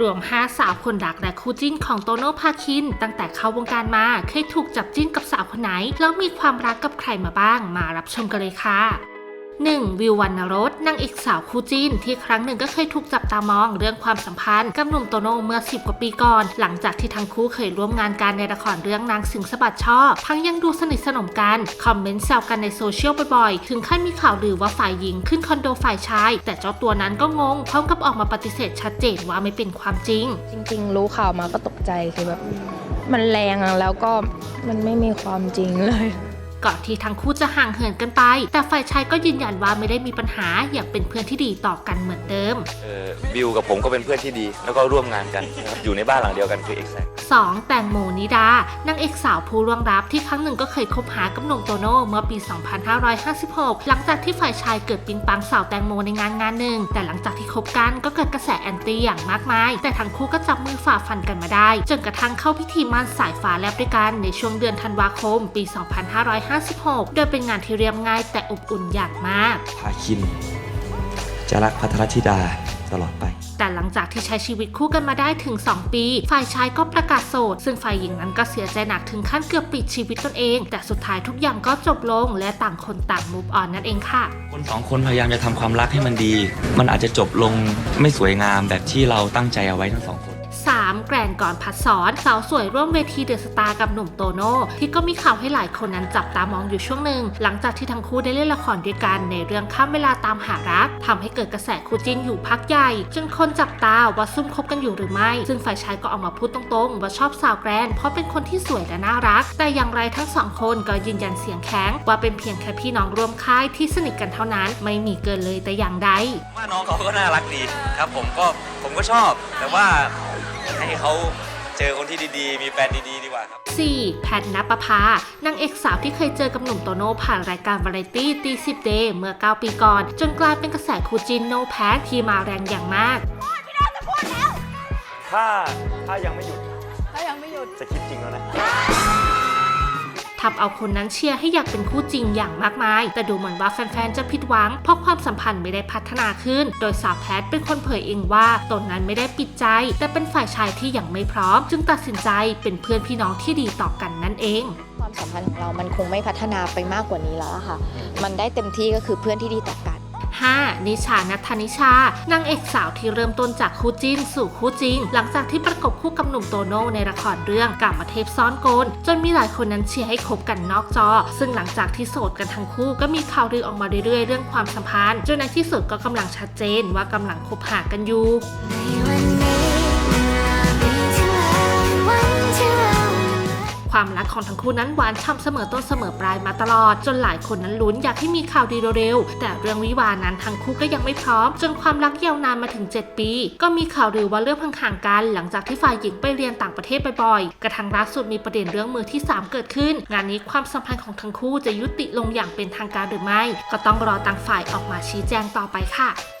รวม 5 สาวคนรักและคู่จิ้นของโตโน่พาคิน ตั้งแต่เข้าวงการมาเคยถูกจับจิ้นกับสาวคนไหน แล้วมีความรักกับใครมาบ้าง มารับชมกันเลยค่ะ 1. วิววรรณรสนางเอกสาวคู่จิ้น ที่ครั้งหนึ่งก็เคยถูกจับตามองเรื่องความสัมพันธ์กับหนุ่มโตโน่เมื่อ 10 กว่าปีก่อน หลังจากที่ทั้งคู่เคยร่วมงานกันในละครเรื่องนางสิงสะบัดช่อ ทั้งยังดูสนิทสนมกัน คอมเมนต์แซวกันในโซเชียลบ่อยๆ ถึงขั้นมีข่าวลือว่าฝ่ายหญิงขึ้นคอนโดฝ่ายชาย แต่เจ้าตัวนั้นก็งงพร้อมกับออกมาปฏิเสธชัดเจนว่าไม่เป็นความจริง จริง ๆ รู้ข่าวมาก็ตกใจคือแบบมันแรงแล้วก็มันไม่มีความจริงเลย ก่อนที่ทั้งคู่จะห่างเหินกันไป แต่ฝ่ายชายก็ยืนยันว่าไม่ได้มีปัญหาอยากเป็นเพื่อนที่ดีต่อกันเหมือนเดิม เอ่อบิวกับผมก็เป็นเพื่อนที่ดี แล้วก็ร่วมงานกันนะครับอยู่ในบ้านหลังเดียวกันคือ Exact 2. แตงโมนิดานางเอกสาวผู้ร่วงรับที่ครั้งหนึ่งก็เคยคบหากับหนุ่มโตโน่เมื่อปี 2556 หลังจากที่ฝ่ายชายเกิดปิงปังสาวแตงโมในงานงานหนึ่ง แต่หลังจากที่คบกันก็เกิดกระแสแอนตี้อย่างมากมาย แต่ทั้งคู่ก็จับมือฝ่าฟันกันมาได้ จนกระทั่งเข้าพิธีมั่นสายฟ้าแลบด้วยกันในช่วงเดือนธันวาคมปี2556 โดยเป็นงานที่เรียบง่ายแต่อบอุ่นอย่างมาก พาคิน จะรักพัทรธิดาตลอดไป แต่หลังจากที่ใช้ชีวิตคู่กันมาได้ถึง 2 ปี ฝ่ายชายก็ประกาศโสด ซึ่งฝ่ายหญิงนั้นก็เสียใจหนักถึงขั้นเกือบปิดชีวิตตนเอง แต่สุดท้ายทุกอย่างก็จบลง และต่างคนต่าง move on นั่นเองค่ะ คนสองคนพยายามจะทำความรักให้มันดี มันอาจจะจบลงไม่สวยงามแบบที่เราตั้งใจเอาไว้ทั้งสองคน 3. แกรนก่อนพัดสอนสาวสวยร่วมเวทีเดอะสตาร์กับหนุ่มโตโน่ที่ก็มีข่าวให้หลายคนนั้นจับตามองอยู่ช่วงหนึ่ง หลังจากที่ทั้งคู่ได้เล่นละครด้วยกันในเรื่องข้ามเวลาตามหารักทำให้เกิดกระแสคู่จิ้นอยู่พักใหญ่จนคนจับตาว่าซุ่มคบกันอยู่หรือไม่ ซึ่งฝ่ายชายก็ออกมาพูดตรงๆ ว่าชอบสาวแกรนเพราะเป็นคนที่สวยและน่ารัก แต่อย่างไรทั้งสองคนก็ยืนยันเสียงแข็งว่าเป็นเพียงแค่พี่น้องร่วมค่ายที่สนิทกันเท่านั้น ไม่มีเกินเลยแต่อย่างใดว่าน้องเขาก็น่ารักดีครับ ผมก็ผมก็ชอบแต่ว่า ให้เขาเจอคนที่ดีๆ มีแฟนดีๆ ดีกว่าครับ 4. แพทนปภานางเอกสาวที่เคยเจอกับหนุ่มโตโน่ผ่านรายการวาไรตี้ตีสิบเดย์เมื่อ 9 ปีก่อน จนกลายเป็นกระแสคู่จินโนแพทที่มาแรงอย่างมาก ถ้าถ้ายังไม่หยุด ถ้ายังไม่หยุด จะคิดจริงแล้วนะ ทำเอาคนนั้นเชียร์ให้อยากเป็นคู่จริงอย่างมากมาย แต่ดูเหมือนว่าแฟนๆ จะผิดหวัง เพราะความสัมพันธ์ไม่ได้พัฒนาขึ้น โดยสาวแพทเป็นคนเผยเองว่าตนนั้นไม่ได้ปิดใจ แต่เป็นฝ่ายชายที่ยังไม่พร้อม จึงตัดสินใจเป็นเพื่อนพี่น้องที่ดีต่อกันนั่นเองความสัมพันธ์ของเรามันคงไม่พัฒนาไปมากกว่านี้แล้วค่ะ มันได้เต็มที่ก็คือเพื่อนที่ดีต่อกัน 5. นิชานัทนิชานางเอกสาวที่เริ่มต้นจากคู่จิ้นสู่คู่จริง หลังจากที่ประกบคู่กับหนุ่มโตโน่ในละครเรื่องกามาเทพซ้อนโกลจนมีหลายคนนั้นเชียร์ให้คบกันนอกจอ ซึ่งหลังจากที่โสดกันทั้งคู่ก็มีข่าวลือออกมาเรื่อยๆ เรื่องความสัมพันธ์ จนในที่สุดก็กำลังชัดเจนว่ากำลังคบหากันอยู่ ความรักของทั้งคู่นั้นหวานช่ำเสมอต้นเสมอปลายมาตลอด จนหลายคนนั้นลุ้นอยากให้มีข่าวดีเร็วๆ แต่เรื่องวิวานั้นทั้งคู่ก็ยังไม่พร้อม จนความรักยาวนานมาถึง 7 ปี ก็มีข่าวลือว่าเรื่องห่างๆกัน หลังจากที่ฝ่ายหญิงไปเรียนต่างประเทศบ่อยๆ กระทั่งล่าสุดมีประเด็นเรื่องมือที่ 3 เกิดขึ้น งานนี้ความสัมพันธ์ของทั้งคู่จะยุติลงอย่างเป็นทางการหรือไม่ ก็ต้องรอต่างฝ่ายออกมาชี้แจงต่อไปค่ะ